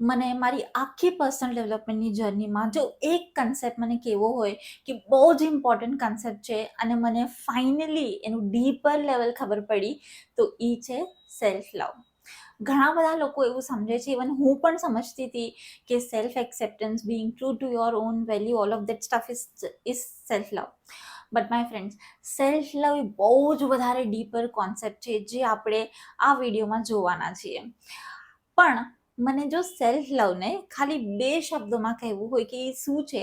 મને મારી આખી પર્સનલ ડેવલપમેન્ટની જર્નીમાં જો એક કન્સેપ્ટ મને કેવો હોય કે બહુ જ ઇમ્પોર્ટન્ટ કન્સેપ્ટ છે અને મને ફાઇનલી એનું ડીપર લેવલ ખબર પડી, તો એ છે સેલ્ફ લવ ઘણા બધા લોકો એવું સમજે છે ઇવન હું પણ સમજતી હતી કે self acceptance being true to your own value all of that stuff is is self love but my friends self love એ બહુ જ વધારે ડીપર કોન્સેપ્ટ છે જે આપણે આ વિડીયોમાં જોવાના છીએ. પણ મને જો સેલ્ફ લવને ખાલી બે શબ્દોમાં કહેવું હોય કે એ શું છે,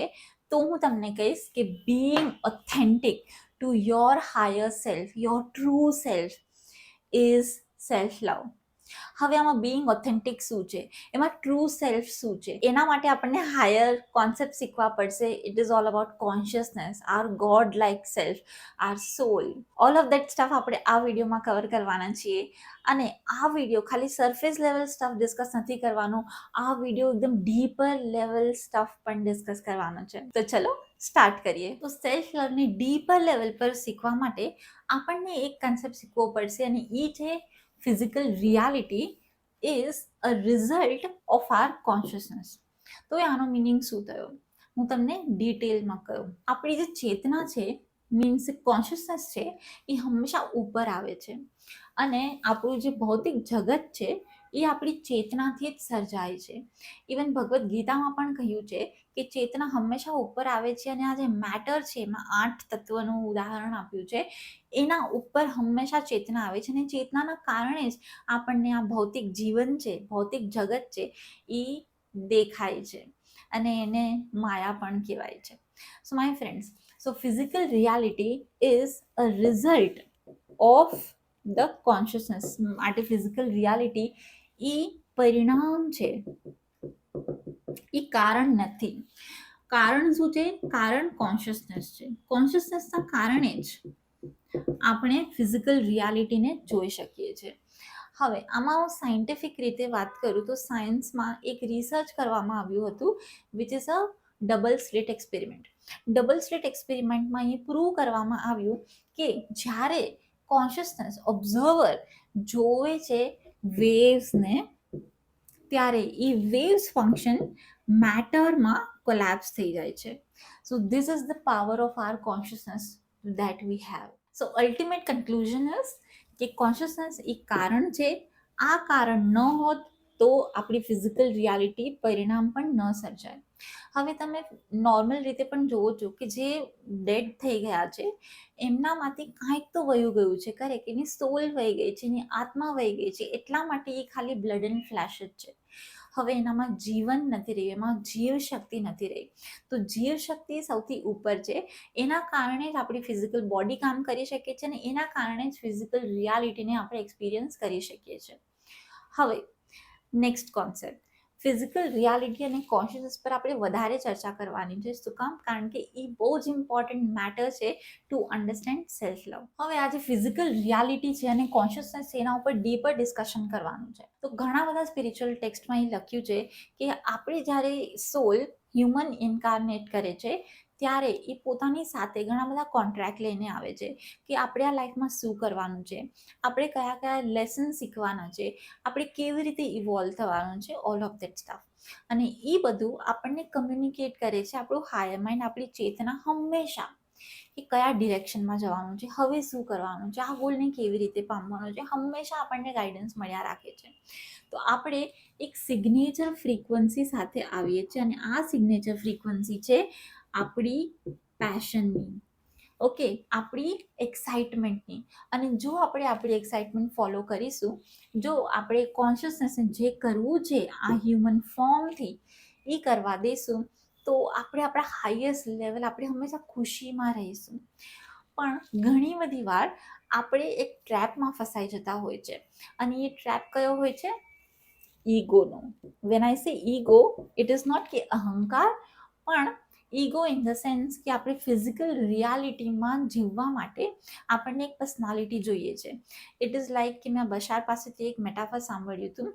તો હું તમને કહીશ કે being authentic to your higher self your true self is self love હવે આમાં બિંગ ઓથેન્ટિક શું છે? એમાં ટ્રુ સેલ્ફ શું છે? એના માટે આપણને હાયર કોન્સેપ્ટ શીખવા પડશે. It is all about consciousness our god like self our soul all of that stuff આપણે આ વિડીયોમાં કવર કરવાના છીએ. અને આ વીડિયો ખાલી સરફેસ લેવલ સ્ટફ ડિસ્કસ નથી કરવાનો. આ વીડિયો એકદમ ડીપર લેવલ સ્ટફ પણ ડિસ્કસ કરવાનો છે. તો ચલો સ્ટાર્ટ કરીએ. તો સેલ્ફ લવની ડીપર લેવલ પર શીખવા માટે આપણને એક કન્સેપ્ટ શીખવો પડશે અને એ છે physical reality is a result of our consciousness. તો આનો મિનિંગ શું થયો? હું તમને ડિટેલમાં કહું. આપણી જે ચેતના છે મીન્સ કોન્શિયસનેસ છે, એ હંમેશા ઉપર આવે છે. અને આપણું જે ભૌતિક જગત છે એ આપણી ચેતનાથી જ સર્જાય છે. ઇવન ભગવદ્ ગીતામાં પણ કહ્યું છે કે ચેતના હંમેશા ઉપર આવે છે અને આ જે મેટર છે, એમાં આઠ તત્વનું ઉદાહરણ આપ્યું છે, એના ઉપર હંમેશા ચેતના આવે છે અને ચેતનાના કારણે જ આપણને આ ભૌતિક જીવન છે, ભૌતિક જગત છે, એ દેખાય છે અને એને માયા પણ કહેવાય છે. So my friends so physical reality is a result of the consciousness માટે ફિઝિકલ રિયાલિટી એ પરિણામ છે. એ કારણ નથી. કારણ શું છે? કારણ કોન્શિયસનેસ છે. કોન્શિયસનેસના કારણે જ આપણે ફિઝિકલ રિયાલિટીને જોઈ શકીએ છીએ હવે, આમાં હું સાયન્ટિફિક રીતે વાત કરું તો સાયન્સમાં એક રિસર્ચ કરવામાં આવ્યું હતું which is a double slit experiment double slit એક્સપેરિમેન્ટમાં એ પ્રૂવ કરવામાં આવ્યું કે જ્યારે કોન્શિયસનેસ ઓબ્ઝર્વર જોવે છે વેવ્સને ત્યારે એ વેવ્સ ફંક્શન મેટરમાં કોલેપ્સ થઈ જાય છે. So this is the power of our consciousness that we have so ultimate conclusion is કે કોન્શિયસનેસ એ કારણ છે. આ કારણ ન હોત તો આપણી ફિઝિકલ રિયાલિટી પરિણામ પણ ન સર્જાય. હવે તમે નોર્મલ રીતે પણ જોવો છો કે જે ડેડ થઈ ગયા છે, એમનામાંથી કાંઈક તો વયું ગયું છે કરેક્ટ એની સોલ વહી ગઈ છે, એની આત્મા વહી ગઈ છે, એટલા માટે એ ખાલી બ્લડ એન્ડ ફ્લેશ જ છે. હવે એનામાં જીવન નથી રહ્યું, એમાં જીવ શક્તિ નથી રહી. તો જીવ શક્તિ સૌથી ઉપર છે. એના કારણે જ આપણી ફિઝિકલ બોડી કામ કરી શકે છે અને એના કારણે જ ફિઝિકલ રિયાલિટીને આપણે એક્સપિરિયન્સ કરી શકીએ છીએ. હવે નેક્સ્ટ કોન્સેપ્ટ ફિઝિકલ રિયાલિટી અને કોન્શિયસનેસ પર આપણે વધારે ચર્ચા કરવાની છે. શું કામ? કારણ કે એ બહુ જ ઇમ્પોર્ટન્ટ મેટર છે ટુ અન્ડરસ્ટેન્ડ સેલ્ફ લવ હવે આજે ફિઝિકલ રિયાલિટી છે અને કોન્શિયસનેસ એના ઉપર ડીપર ડિસ્કશન કરવાનું છે. તો ઘણા બધા સ્પિરિચ્યુઅલ ટેક્સ્ટમાં એ લખ્યું છે કે આપણે જ્યારે સોલ હ્યુમન ઇન્કાર્નેટ કરે છે ત્યારે એ પોતાની સાથે ઘણા બધા કોન્ટ્રાક્ટ લઈને આવે છે કે આપણે આ લાઈફમાં શું કરવાનું છે, આપણે કયા કયા લેસન શીખવાના છે, આપણે કેવી રીતે ઇવોલ્વ થવાનું છે ઓલ ઓફ દેટ સ્ટાફ અને એ બધું આપણને કમ્યુનિકેટ કરે છે આપણું હાયર માઇન્ડ આપણી ચેતના હંમેશા કે કયા ડિરેક્શનમાં જવાનું છે, હવે શું કરવાનું છે, આ ગોલને કેવી રીતે પામવાનો છે, હંમેશા આપણને ગાઈડન્સ મળ્યા રાખે છે. તો આપણે એક સિગ્નેચર ફ્રીક્વન્સી સાથે આવીએ છીએ અને આ સિગ્નેચર ફ્રીક્વન્સી છે આપણી પેશનની ઓકે આપણી એક્સાઇટમેન્ટની અને જો આપણે આપણી એક્સાઇટમેન્ટ ફોલો કરીશું, જો આપણે કોન્શિયસનેસને જે કરવું છે આ હ્યુમન ફોર્મથી એ કરવા દઈશું, તો આપણે આપણા હાઈએસ્ટ લેવલ આપણે હંમેશા ખુશીમાં રહીશું. પણ ઘણી બધી વાર આપણે એક ટ્રેપમાં ફસાઈ જતા હોય છે. અને એ ટ્રેપ કયો હોય છે? ઈગોનો વેન આઈ સે ઈગો ઇટ ઇઝ નોટ કે અહંકાર, પણ ઈગો ઇન ધ સેન્સ કે આપણે ફિઝિકલ રિયાલિટીમાં જીવવા માટે આપણને એક પર્સનાલિટી જોઈએ છે. ઇટ ઇઝ લાઈક કે મેં બશાર પાસેથી એક મેટાફર સાંભળ્યું હતું.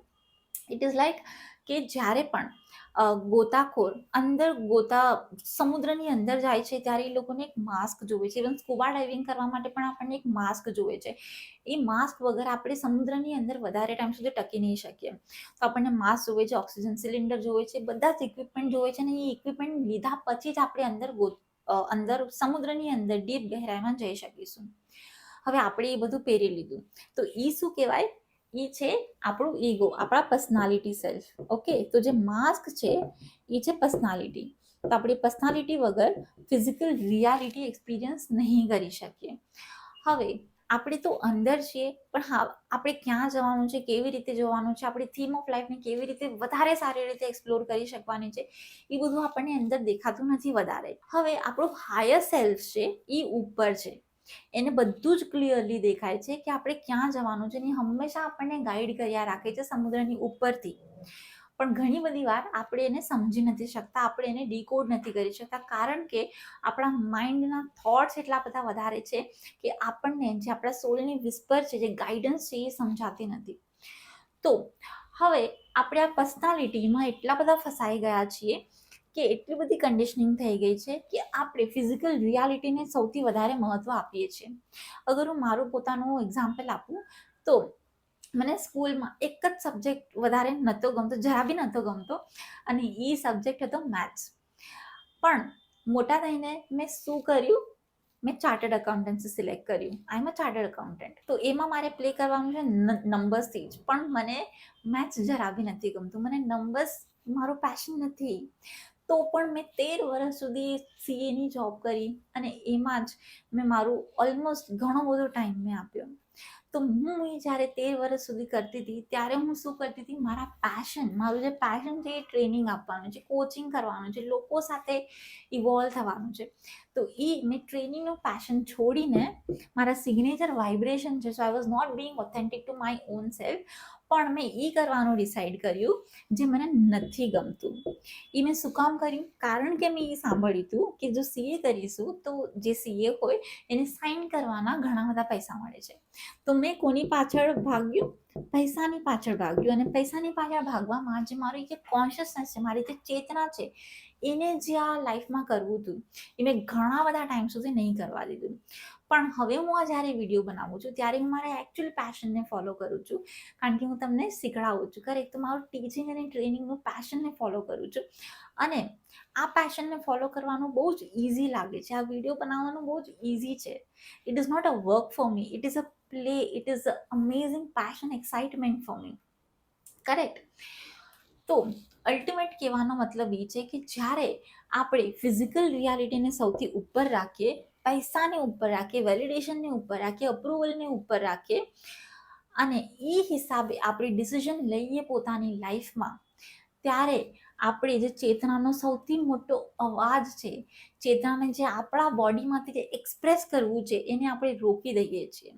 ઇટ ઇઝ લાઈક કે જ્યારે પણ ગોતાખોર અંદર ગોતા, સમુદ્રની અંદર જાય છે ત્યારે એ લોકોને એક માસ્ક જોવે છે. ઇવન સ્કુબા ડાઇવિંગ કરવા માટે પણ આપણને એક માસ્ક જોવે છે. એ માસ્ક વગર આપણે સમુદ્રની અંદર વધારે ટાઈમ સુધી ટકી નહીં શકીએ. તો આપણને માસ્ક જોવે છે, ઓક્સિજન સિલિન્ડર જોવે છે, બધા જ ઇક્વિપમેન્ટ જોવે છે અને એ ઇક્વિપમેન્ટ લીધા પછી જ આપણે અંદર ગો અંદર સમુદ્રની અંદર ડીપ ગહેરાઈમાં જઈ શકીશું. હવે આપણે એ બધું પહેરી લીધું. તો એ શું કહેવાય? એ છે આપણું ઈગો આપણા પર્સનાલિટી સેલ્ફ ઓકે તો જે માસ્ક છે, એ છે પર્સનાલિટી તો આપણી પર્સનાલિટી વગર ફિઝિકલ રિયાલિટી એક્સપિરિયન્સ નહીં કરી શકીએ. હવે, આપણે તો અંદર છીએ, પણ હા, આપણે ક્યાં જવાનું છે, કેવી રીતે જવાનું છે, આપણી થીમ ઓફ લાઈફને કેવી રીતે વધારે સારી રીતે એક્સપ્લોર કરી શકવાની છે, એ બધું આપણને અંદર દેખાતું નથી વધારે. હવે, આપણું હાયર સેલ્ફ છે, એ ઉપર છે. એને બધું જ ક્લિયરલી દેખાય છે કે આપણે ક્યાં જવાનું છે અને હંમેશા આપણને ગાઈડ કર્યા રાખે છે સમુદ્રની ઉપરથી. પણ ઘણી બધી વાર આપણે એને સમજી નથી શકતા, આપણે એને ડીકોડ નથી કરી શકતા. કારણ કે આપણા માઇન્ડના થોટ્સ એટલા બધા વધારે છે કે આપણને જે આપણા સોલની વિસ્પર છે, જે ગાઈડન્સ છે એ સમજાતી નથી. તો હવે આપણે આ પર્સનાલિટીમાં એટલા બધા ફસાઈ ગયા છીએ કે એટલી બધી કન્ડિશનિંગ થઈ ગઈ છે કે આપણે ફિઝિકલ રિયાલિટીને સૌથી વધારે મહત્ત્વ આપીએ છીએ. અગર હું મારું પોતાનું એક્ઝામ્પલ આપું, તો મને સ્કૂલમાં એક જ સબ્જેક્ટ વધારે નહોતો ગમતો, જરા બી નહોતો ગમતો, અને એ સબ્જેક્ટ હતો મેથ્સ પણ મોટા થઈને મેં શું કર્યું? મેં ચાર્ટર્ડ એકાઉન્ટન્સી સિલેક્ટ કર્યું. આઈ એમ અ ચાર્ટર્ડ એકાઉન્ટન્ટ તો એમાં મારે પ્લે કરવાનું છે નંબર્સથી જ. પણ મને મેથ્સ જરા બી નથી ગમતું. મને નંબર્સ મારો પેશન નથી. તો પણ મેં તેર વર્ષ સુધી સીએની જોબ કરી અને એમાં જ મેં મારું ઓલમોસ્ટ ઘણો બધો ટાઈમ મેં આપ્યો. તો હું એ જ્યારે તેર વર્ષ સુધી કરતી હતી, ત્યારે હું શું કરતી હતી? મારા પેશન મારું જે પેશન છે એ ટ્રેનિંગ આપવાનું છે કોચિંગ કરવાનું છે, લોકો સાથે ઇવોલ્વ થવાનું છે. તો એ મેં ટ્રેનિંગનું પેશન છોડીને મારા સિગ્નેચર વાઇબ્રેશન છે. So I was not being authentic to my own self પણ મેં એ કરવાનું ડિસાઈડ કર્યું જે મને નથી ગમતું. એ મેં શું કામ કર્યું? કારણ કે મેં એ સાંભળ્યું હતું કે જો સીએ કરીશું તો જે સીએ હોય એને સાઇન કરવાના ઘણા બધા પૈસા મળે છે. તો મેં કોની પાછળ ભાગ્યું? પૈસાની પાછળ ભાગ્યું અને પૈસાની પાછળ ભાગવામાં જે મારી જે કોન્શિયસનેસ છે, મારી જે ચેતના છે, એને જે આ લાઈફમાં કરવું હતું, એ મેં ઘણા બધા ટાઈમ સુધી નહીં કરવા દીધું. પણ હવે હું આ જ્યારે વીડિયો બનાવું છું, ત્યારે હું મારા એકચ્યુઅલ પેશનને ફોલો કરું છું. કારણ કે હું તમને શીખડાવું છું. કરેક્ટ તો મારું ટીચિંગ અને ટ્રેનિંગનું પેશનને ફોલો કરું છું. અને આ પેશનને ફોલો કરવાનું બહુ જ ઇઝી લાગે છે. આ વીડિયો બનાવવાનું બહુ જ ઇઝી છે. It is not a work for me it is a play it is a amazing passion excitement for me correct તો અલ્ટિમેટ કહેવાનો મતલબ એ છે કે જ્યારે આપણે ફિઝિકલ રિયાલિટીને સૌથી ઉપર રાખીએ પૈસાને ઉપર રાખીએ વેલિડેશનને ઉપર રાખીએ અપ્રુવલને ઉપર રાખીએ અને એ હિસાબે આપણે ડિસિઝન લઈએ પોતાની લાઈફમાં ત્યારે આપણે જે ચેતનાનો સૌથી મોટો અવાજ છે, ચેતનાને જે આપણા બોડીમાંથી જે એક્સપ્રેસ કરવું છે, એને આપણે રોકી દઈએ છીએ.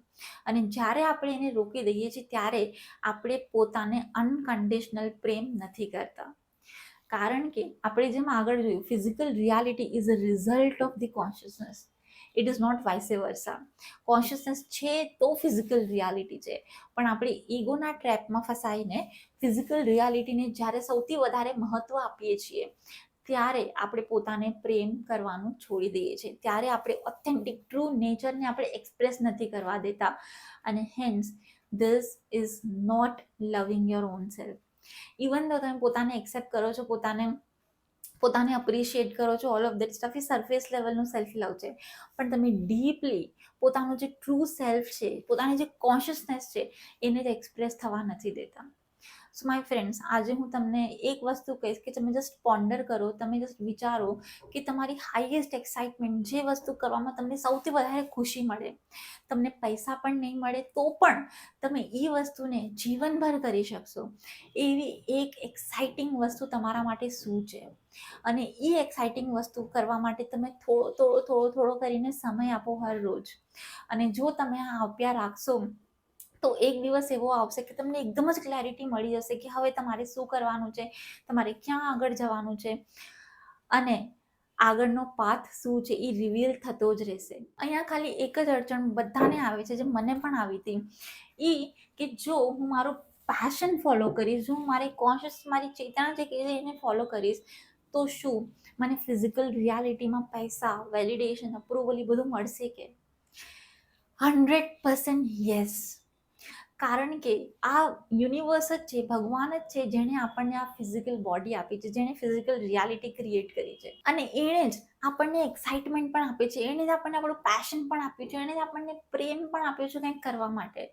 અને જ્યારે આપણે એને રોકી દઈએ છીએ, ત્યારે આપણે પોતાને અનકન્ડિશનલ પ્રેમ નથી કરતા. કારણ કે આપણે જેમ આગળ જોયું physical reality is a result of the consciousness it is not vice versa consciousness છે તો ફિઝિકલ રિયાલિટી છે. પણ આપણે ઈગોના ટ્રેપમાં ફસાઈને ફિઝિકલ રિયાલિટીને જ્યારે સૌથી વધારે મહત્ત્વ આપીએ છીએ, ત્યારે આપણે પોતાને પ્રેમ કરવાનું છોડી દઈએ છીએ. ત્યારે આપણે ઓથેન્ટિક ટ્રુ નેચરને આપણે એક્સપ્રેસ નથી કરવા દેતા. અને hence this is not loving your own self even તો તમે પોતાને એક્સેપ્ટ કરો છો, પોતાને પોતાને અપ્રિશિએટ કરો છો ઓલ ઓફ દેટ સ્ટફ એ સરફેસ લેવલનું સેલ્ફ લવ છે. પણ તમે ડીપલી પોતાનો જે ટ્રુ સેલ્ફ છે, પોતાની જે કોન્શિયસનેસ છે, એને જ એક્સપ્રેસ થવા નથી દેતા. સો માય ફ્રેન્ડ્સ આજે હું તમને એક વસ્તુ કહીશ કે તમે જસ્ટ પોન્ડર કરો, તમે જસ્ટ વિચારો કે તમારી હાઈએસ્ટ એક્સાઇટમેન્ટ જે વસ્તુ કરવામાં તમને સૌથી વધારે ખુશી મળે, તમને પૈસા પણ નહીં મળે, તો પણ તમે એ વસ્તુને જીવનભર કરી શકશો. એવી એક એક્સાઇટિંગ વસ્તુ તમારા માટે શું છે? અને એ એક્સાઇટિંગ વસ્તુ કરવા માટે તમે થોડો થોડો થોડો થોડો કરીને સમય આપો હર રોજ. અને જો તમે આ આપ્યા રાખશો તો એક દિવસ એવો આવશે કે તમને એકદમ જ ક્લેરિટી મળી જશે કે હવે તમારે શું કરવાનું છે, તમારે ક્યાં આગળ જવાનું છે અને આગળનો પાથ શું છે એ રિવીલ થતો જ રહેશે. અહીંયા ખાલી એક જ અડચણ બધાને આવે છે, જે મને પણ આવી હતી. એ કે જો હું મારું પેશન ફોલો કરીશ હું મારી કોન્શિયસ મારી ચેતના જે કે એને ફોલો કરીશ, તો શું? મને ફિઝિકલ રિયાલિટીમાં પૈસા વેલિડેશન અપ્રુવલ એ બધું મળશે કે? હંડ્રેડ પર્સન્ટ યસ કારણ કે આ યુનિવર્સ જ છે, ભગવાન જ છે, જેણે આપણને આ ફિઝિકલ બોડી આપી છે, જેણે ફિઝિકલ રિયાલિટી ક્રિએટ કરી છે. અને એણે જ આપણને એક્સાઇટમેન્ટ પણ આપે છે, એણે જ આપણને આપણું પેશન પણ આપ્યું છે, એણે જ આપણને પ્રેમ પણ આપ્યો છે કંઈક કરવા માટે.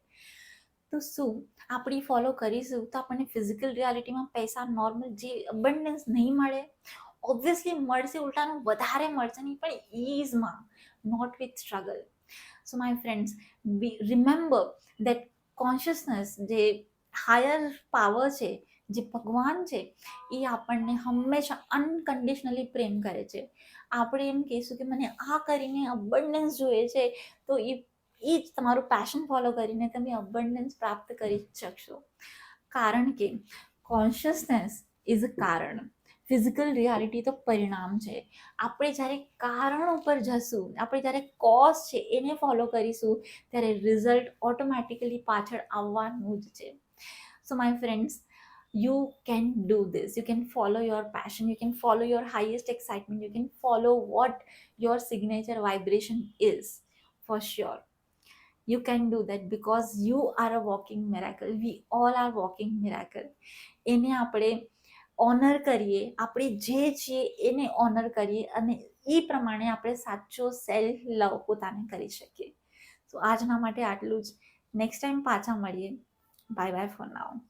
તો શું આપણી ફોલો કરીશું તો આપણને ફિઝિકલ રિયાલિટીમાં પૈસા નોર્મલ જે અબન્ડન્સ નહીં મળે? ઓબ્વિયસલી મળશે, ઉલટાનું વધારે મળશે નહીં, પણ ઇઝમાં not with struggle so my friends remember that consciousness જે હાયર પાવર છે, જે ભગવાન છે, એ આપણને હંમેશા અનકન્ડિશનલી પ્રેમ કરે છે. આપણે એમ કહીશું કે મને આ કરીને અબન્ડન્સ જોઈએ છે, તો એ એ જ તમારું પેશન ફોલો કરીને તમે અબન્ડન્સ પ્રાપ્ત કરી શકશો. કારણ કે કોન્શિયસનેસ ઇઝ અ કારણ. ફિઝિકલ રિયાલિટી તો પરિણામ છે આપણે જ્યારે કારણ ઉપર જશું આપણે જ્યારે કોઝ છે એને ફોલો કરીશું ત્યારે રિઝલ્ટ ઓટોમેટિકલી પાછળ આવવાનું જ છે so my friends you can do this you can follow your passion you can follow your highest excitement you can follow what your signature vibration is for sure you can do that because you are a walking miracle we all are walking miracle એને આપણે honour કરીએ, આપણે જે છીએ એને honour કરીએ અને એ પ્રમાણે આપણે સાચો સેલ્ફ લવ પોતાને કરી શકીએ. તો આજના માટે આટલું જ. નેક્સ્ટ ટાઈમ પાછા મળીએ. બાય બાય ફોર નાવ